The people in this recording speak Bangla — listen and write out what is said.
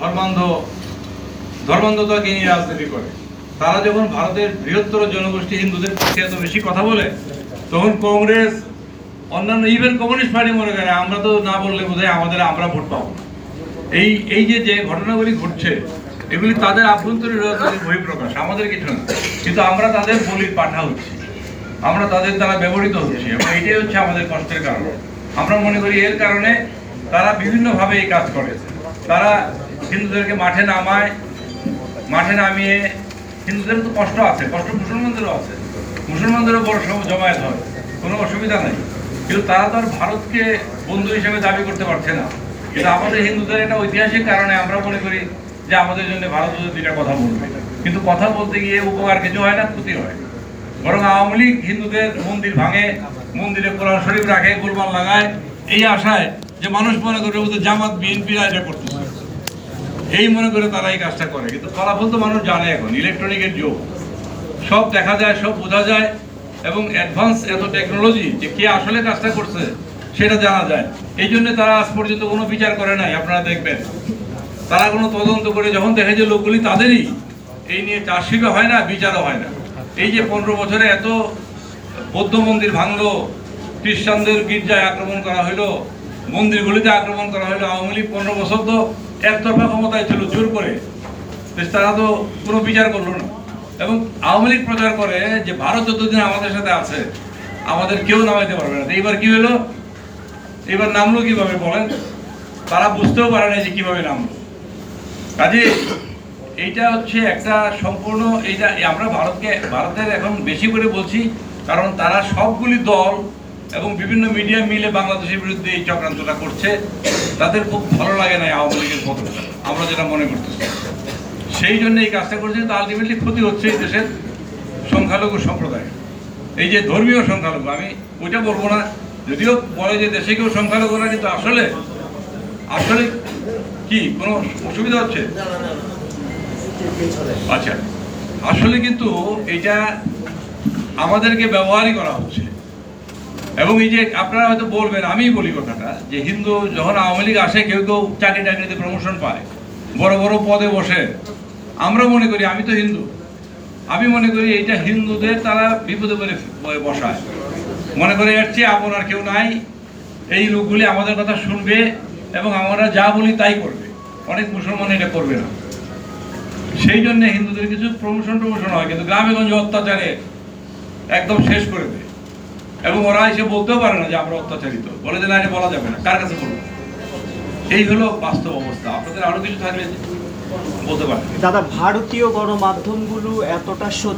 ধর্মান্ধ, ধর্মান্ধতাকে নিয়ে রাজনীতি করে। তারা যখন ভারতের বৃহত্তর জনগোষ্ঠী হিন্দুদের পক্ষে এত বেশি কথা বলে, তখন কংগ্রেস, অন্যান্য ইভেন কমিউনিস্ট পার্টি মনে করে, আমরা তো না বললে বোধহয় আমাদের, আমরা ভোট পাবো এই এই যে যে ঘটনাগুলি ঘটছে, এগুলি তাদের আভ্যন্তরীণ বহিঃপ্রকাশ, আমাদের কিছু না। কিন্তু আমরা তাদের বলির পাঠা হচ্ছি। আমরা তাদের দ্বারা ব্যবহৃত হচ্ছি, এবং এটাই হচ্ছে আমাদের কষ্টের কারণ। আমরা মনে করি এর কারণে তারা বিভিন্নভাবে এই কাজ করে। তারা হিন্দুদেরকে মাঠে নামায়, মাঠে নামিয়ে, হিন্দুদের তো কষ্ট আছে, কষ্ট মুসলমানদেরও আছে। মুসলমানদেরও বড় সব জমায়েত হয়, কোনো অসুবিধা নেই। কিন্তু তারা তো আর ভারতকে বন্ধু হিসেবে দাবি করতে পারছে না। কিন্তু আমাদের হিন্দুদের একটা ঐতিহাসিক কারণে আমরা মনে করি যে আমাদের জন্য ভারত দুইটা কথা বলবে। কিন্তু কথা বলতে গিয়ে উপকার কিছু হয় না, ক্ষতি হয়। বরং আওয়ামী লীগ হিন্দুদের মন্দির ভাঙে, মন্দিরে কোরআন শরীফ রাখে গোলমাল লাগায়। এই আশায় যে মানুষ মনে করে ওদের জামাত বিএনপিরা এটা করতেছে। এই মনে করে তারা এই কাজটা করে। কিন্তু ফলাফল তো মানুষ জানে এখন, ইলেকট্রনিকের যুগ। সব দেখা যায়, সব বোঝা যায়, এবং অ্যাডভান্স এত টেকনোলজি যে কে আসলে কাজটা করছে, সেটা জানা যায়। এই জন্য তারা আজ পর্যন্ত কোনো বিচার করে নাই, আপনারা দেখবেন। তারা কোনো তদন্ত করে যখন দেখে যে লোকগুলি তাদেরই, এই নিয়ে চার্জশিটও হয় না, বিচারও হয় না। এই যে পনেরো বছরে এত বৌদ্ধ মন্দির ভাঙলো, খ্রিস্টানদের গির্জায় আক্রমণ করা হলো মন্দিরগুলিতে আক্রমণ করা হলো, আওয়ামী লীগ পনেরো বছর তো একতরফা ক্ষমতায় ছিল, জোর করে। তারা তো কোনো বিচার করল না। এবং আওয়ামী লীগ প্রচার করে যে ভারত যতদিন আমাদের সাথে আছে, আমাদের কেউ নামাইতে পারবে না। এইবার কি হলো? এবার নামলো কীভাবে বলেন? তারা বুঝতেও পারে না যে কীভাবে নামলো। কাজে এইটা হচ্ছে একটা সম্পূর্ণ এইটা আমরা ভারতকে, ভারতের এখন বেশি করে বলছি, কারণ তারা সবগুলি দল এবং বিভিন্ন মিডিয়া মিলে বাংলাদেশের বিরুদ্ধে এই চক্রান্তটা করছে তাদের খুব ভালো লাগে না আওয়ামী লীগের পতন আমরা যেটা মনে করতেছি। সেই জন্য এই কাজটা করছে কিন্তু আলটিমেটলি ক্ষতি হচ্ছে এই দেশের সংখ্যালঘু সম্প্রদায় এই যে ধর্মীয় সংখ্যালঘু আমি ওইটা বলব না যদিও বলে যে দেশে কেউ সংখ্যালঘু না কিন্তু আসলে আসলে কি কোনো অসুবিধা হচ্ছে? আচ্ছা আসলে কিন্তু এটা আমাদেরকে ব্যবহারই করা হচ্ছে। এবং এই যে আপনারা হয়তো বলবেন আমি বলি কথাটা, যে হিন্দু যখন আওয়ামী লীগ আসে, কেউ কেউ চাকরি টাকরিতে প্রমোশন পায়, বড় বড় পদে বসে। আমরা মনে করি, আমি তো হিন্দু। আমি মনে করি এটা হিন্দুদের তারা বিপদে বলে বসায়। মনে করে, এর চেয়ে আপন আর কেউ নাই। এই লোকগুলি আমাদের কথা শুনবে এবং আমরা যা বলি তাই করবে। অনেক মুসলমান এটা করবে না। সেই জন্য হিন্দুদের কিছু প্রমোশন প্রমোশন হয়, কিন্তু গ্রামে গঞ্জে অত্যাচারে একদম শেষ করে দেয়। এবং ওরা এসে বলতেও পারে না যে আমরা অত্যাচারিত। বলে যে না এটা বলা যাবে না। কার কাছে বলব? এই হলো বাস্তব অবস্থা। আপনাদের আরও কিছু থাকলে বলতে পারেন। দাদা, ভারতীয় গণমাধ্যমগুলো এতটা